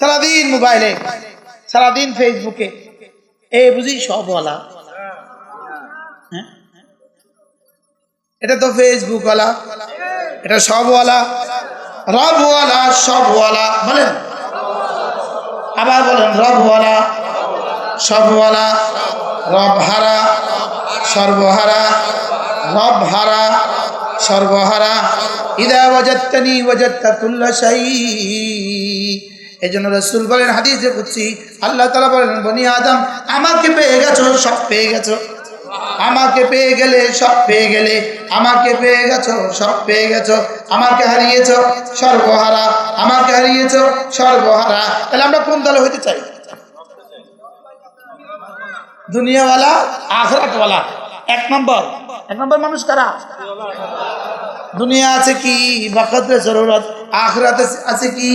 সারাদিন মোবাইলে, সারাদিন ফেসবুকে। এ বুঝি সব বলা হ্যাঁ? এটা তো ফেসবুক ওয়ালা। এটা সব সবওয়ালা রবওয়ালা সবওয়ালা বলেন। আবার বলেন রবওয়ালা সবওয়ালা রব হারা সর্বহারা রব হারা সর্বহারা ইদা ওয়াজাত্তানি ওয়াজাত্তা কুল্লা শাই এই জন্য রসুল বলেন, হাদিসে বুঝছি আল্লাহ তালা বলেন, বনি আদম, আমাকে পেয়ে গেছো, সব পেয়ে গেছো। আমাকে পেয়ে গেলে, সব পেয়ে গেলে। আমাকে পেয়ে গেছো, সব পেয়ে গেছো। আমাকে হারিয়েছো, সর্বহারা। আমাকে হারিয়েছো, সর্বহারা। তাহলে আমরা কোন দলে হইতে চাই? দুনিয়াওয়ালা, আখরাতওয়ালা। এক নম্বর। এক নম্বর মানুষ কারা? দুনিয়া আছে কি? বকতে জরুরত আখরাতে আছে কি?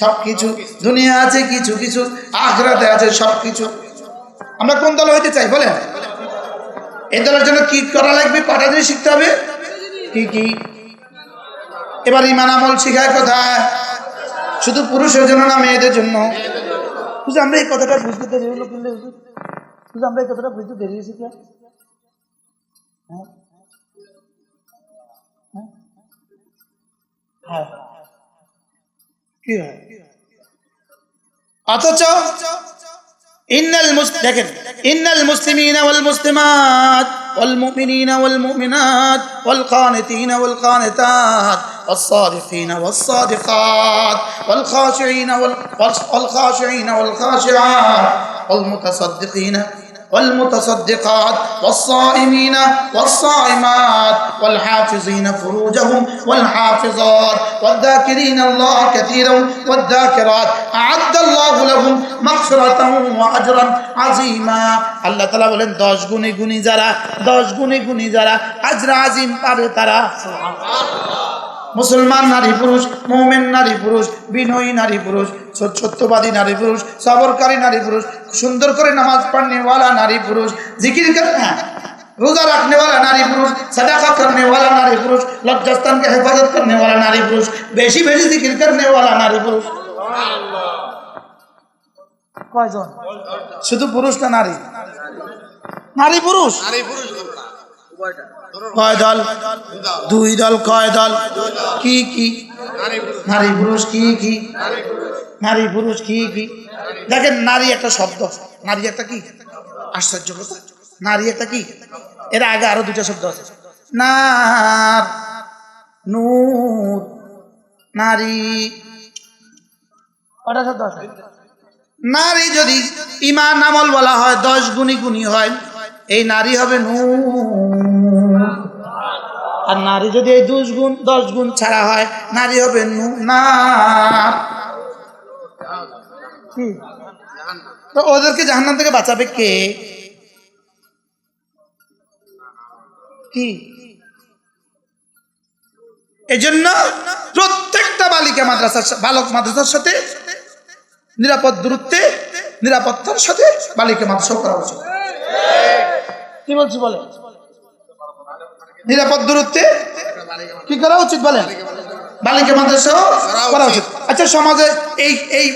সব কিছু দুনিয়া আছে, কিছু কিছু, আখরাতে আছে সব কিছু আমরা কোন দল হইতে চাই, বলেন? এই দলের জন্য কি করা লাগবে কটা জিনিস শিখতে হবে? কি কি? এবার ইমান আমল শিখায় কোথায় শুধু পুরুষের জন্য না, মেয়েদের জন্য। বুঝলি, আমরা এই কথাটা বুঝতে দেরি হলো কিন্তু বুঝলি, আমরা এই কথাটা বুঝতে দেরি হয়েছি কে? হ্যাঁ? হ্যাঁ? হ্যাঁ। কি হয় অথচ ইন্নাল মুস দেখেন ইন্নাল মুসলিমিনা ওয়াল মুসলিমাত ওয়াল মুমিনিনা ওয়াল মুমিনাত ওয়াল কানিতিনা ওয়াল কানিতাত والصادقين والصادقات والخاشعين وال- والخاشعين والخاشعات والمتصدقين والمتصدقات والصائمين والصائمات والحافظين فروجهم والحافظات والذاكرين الله كثيرا والذاكرات أعد الله لهم مغفرة وأجرا عظيما আল্লাহ তালা বলেন দশ গুণে গুণী যারা দশ গুণে গুণী যারা আজরা আজিম পাবে তারা মুসলমান নারী পুরুষ মোমেন নারী পুরুষ বিনয়ী নারী পুরুষ সৎ- সত্যবাদী নারী পুরুষ সবরকারী নারী পুরুষ সুন্দর করে নামাজ পড়নেওয়ালা নারী পুরুষ জিকির कर হ্যাঁ रोजा रखने वाला नारी पुरुष सदाका करने वाला नारी पुरुष लज्जास्तान की हिफाजत करने वाला नारी पुरुष बेशी बेशी जिक्र करने वाला नारी पुरुष কয়জন শুধু পুরুষ না নারী নারী পুরুষ কয় দল দুই দল কয় দল কি কি? নারী পুরুষ, কি কি? নারী পুরুষ, কি কি? দেখেন, নারী একটা শব্দ। নারী একটা কি? আশ্চর্য নারী একটা কি? এর আগে আরও দুটা শব্দ আছে। নার, নূর, নারী। শব্দ আছে? নারী যদি ইমান আমল বলা হয়, দশ গুণী গুণী হয়, এই নারী হবে নূর। আর নারী যদি এই দুশ গুণ, দশ গুণ ছাড়া হয়, নারী হবে না? তো ওদেরকে জাহান্নাম থেকে বাঁচাবে কে? কি? এজন্য প্রত্যেকটা বালিকা মাদ্রাসার বালক মাদ্রাসার সাথে নিরাপদ দূরত্বে, নিরাপত্তার সাথে বালিকা মাদ্রাসা করা উচিত। কি বলছি বলে নিরাপদ দূরত্বে কি করা উচিত বলেন? বালিকা মাদ্রাসাও করা উচিত। আচ্ছা সমাজে এই এই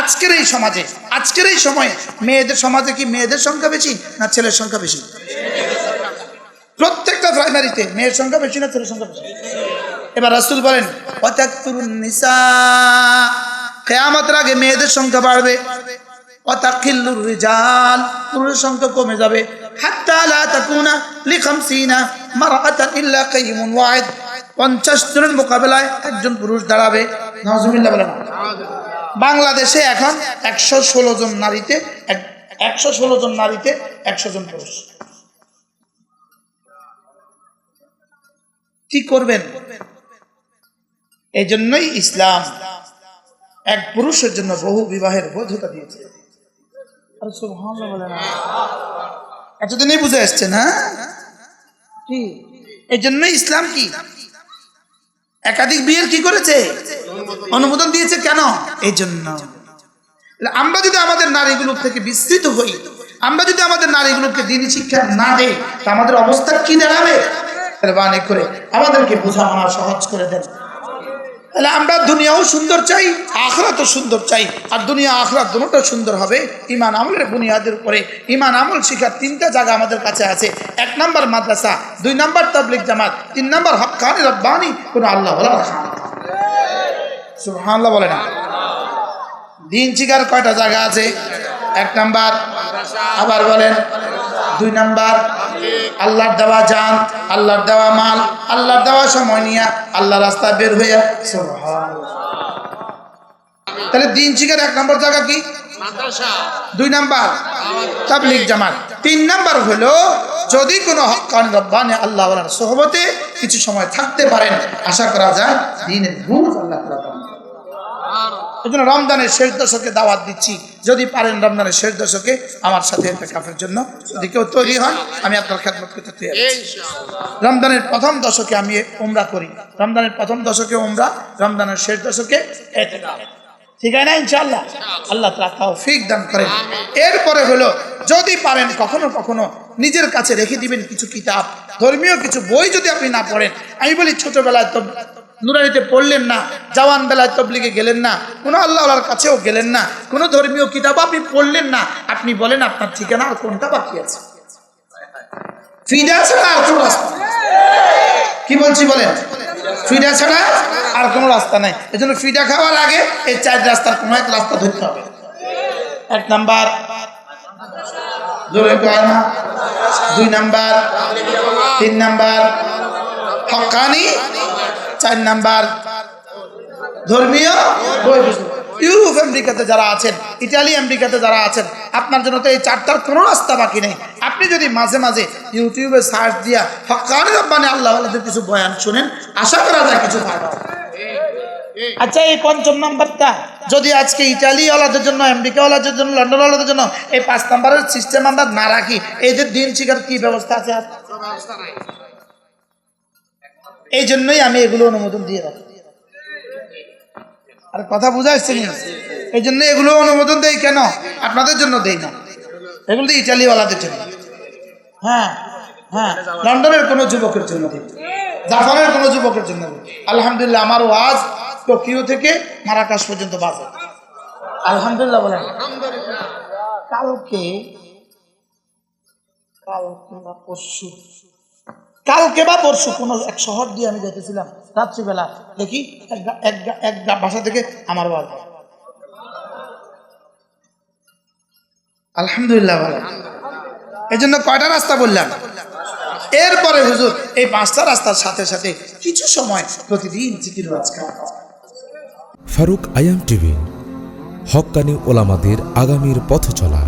আজকের এই সমাজে, আজকের এই সময়ে মেয়েদের সমাজে কি মেয়েদের সংখ্যা বেশি না ছেলের সংখ্যা বেশি? প্রত্যেকটা প্রাইমারিতে মেয়ের সংখ্যা বেশি না ছেলের সংখ্যা বেশি? এবার রাসুল বলেন নিসা। কেয়ামতের আগে মেয়েদের সংখ্যা বাড়বে। অতাকিল্লুর রিজাল, পুরুষের সংখ্যা কমে যাবে। হাত্তা লা তাকুনা লিখামসিনা মারআতান ইল্লা কাইয়ুমুন ওয়াহিদ। পঞ্চাশ জনের মোকাবেলায় একজন পুরুষ দাঁড়াবে। নজমিল্লা বলেন। বাংলাদেশে এখন একশো ষোলো জন নারীতে একশো ষোলো জন নারীতে একশো জন পুরুষ। কি করবেন? এই জন্যই ইসলাম এক পুরুষের জন্য বহু বিবাহের বৈধতা দিয়েছে। আরে সুবহানাল্লাহ বলে না। এতদিনই বুঝে আসছে না কি এই জন্যই ইসলাম কি? একাধিক বিয়ের কি করেছে? অনুমোদন দিয়েছে কেন? এই জন্য আমরা যদি আমাদের নারীগুলোর থেকে বিস্তৃত হই আমরা যদি আমাদের নারীগুলোকে দিনই শিক্ষা না দেই তা আমাদের অবস্থা কি দাঁড়াবে? মেহরবানি করে আমাদেরকে বোঝাপড়া সহজ করে দেন। তাহলে আমরা দুনিয়াও সুন্দর চাই, আখরাতও সুন্দর চাই। আর দুনিয়া, আখরাত দুটো সুন্দর হবে। ইমান আমলের বুনিয়াদের উপরে। ইমান আমল শিখার তিনটা জায়গা আমাদের কাছে আছে। এক নম্বর মাদ্রাসা, দুই নম্বর তাবলিক জামাত, তিন নম্বর হকানি রব্বানি, কোনো আল্লাহ সুবহানাল্লাহ বলে না। দিন শিকার কয়টা জায়গা আছে? এক নাম্বার, আবার বলেন দুই নাম্বার আল্লাহর দেওয়া যান আল্লাহর দেওয়া মাল আল্লাহর দেওয়া সময় নিয়ে আল্লাহ রাস্তা বের হইয়া সুবহানাল্লাহ। তাহলে দিন শিকার এক নম্বর জায়গা কি দুই নাম্বার তাবলিগ জামাত তিন নাম্বার হলো যদি কোনো হকান রব্বানে আল্লাহ সোহবতে কিছু সময় থাকতে পারেন আশা করা যায় দিনের বুঝ আল্লাহ। এই জন্য রমজানের শেষ দশকে দাওয়াত দিচ্ছি। যদি পারেন রমজানের শেষ দশকে আমার সাথে একটা কাফের জন্য। যদি কেউ তৈরি হন আমি আপনার খেদমত করতে তৈরি রমজানের প্রথম দশকে আমি উমরা করি। রমজানের প্রথম দশকে উমরা রমজানের শেষ দশকে। ঠিক আছে না ইনশাল্লাহ আল্লাহ তালা তৌফিক দান করেন। এরপরে হলো যদি পারেন কখনো কখনো নিজের কাছে রেখে দিবেন কিছু কিতাব ধর্মীয় কিছু বই যদি আপনি না পড়েন। আমি বলি ছোটবেলায় তো নুরানিতে পড়লেন না, জওয়ান বেলায় তবলিগে গেলেন না, কোনো আল্লাহর কাছেও গেলেন না, কোনো ধর্মীয় কিতাব আপনি পড়লেন না, আপনি বলেন আপনার ঠিকানা আর কোনটা বাকি আছে? ছাড়া আর কোনো রাস্তা কি বলছি বলেন? ফিডা ছাড়া আর কোনো রাস্তা নাই। এই জন্য ফিডা খাওয়ার আগে এই চার রাস্তার কোনো এক রাস্তা ধরতে হবে। এক নাম্বার। দুই নাম্বার। তিন নাম্বার। হকানি চার নাম্বার। ইউরোপ, আমেরিকাতে যারা আছেন, ইটালি, আমেরিকাতে যারা আছেন, আপনার জন্য তো এই চারটার কোনো রাস্তা বাকি নেই। আপনি যদি মাঝে মাঝে ইউটিউবে সার্চ দিয়া হকানি রব্বানি আল্লাহ কিছু বয়ান শুনেন, আশা করা যায় কিছু আচ্ছা এই পঞ্চম নাম্বারটা, যদি আজকে ইটালি ওয়ালাদের জন্য আমেরিকা ওয়ালাদের জন্য লন্ডন ওয়ালাদের জন্য এই পাঁচ নাম্বারের সিস্টেম আমরা না রাখি যে দিন শিকার কি ব্যবস্থা আছে? এই জন্যই আমি এগুলো অনুমোদন দিয়ে রাখি। আর কথা বুঝাচ্ছি না এই জন্য এগুলো অনুমোদন দেই কেন? আপনাদের জন্য দেই না। এগুলো তো ইটালিওয়ালাদের জন্য। হ্যাঁ হ্যাঁ লন্ডনের কোনো যুবকের জন্য দিই জাপানের কোনো যুবকের জন্য দিই আলহামদুলিল্লাহ আমার ওয়াজ টোকিও থেকে মারাকাশ পর্যন্ত বাজে। আলহামদুলিল্লাহ বলেন। কালকে কালকে পরশু। কালকে বা পরশু কোনো এক শহর দিয়ে আমি যেতেছিলাম রাত্রিবেলা, দেখি এক বাসা থেকে আমার বাবা আলহামদুলিল্লাহ ভালো এই জন্য কয়টা রাস্তা বললাম? এরপরে হুজুর, এই পাঁচটা রাস্তার সাথে সাথে কিছু সময় প্রতিদিন জিকির ওয়াজ ফারুক আয়াম টিভি, হকানি ওলামাদের আগামীর পথ চলা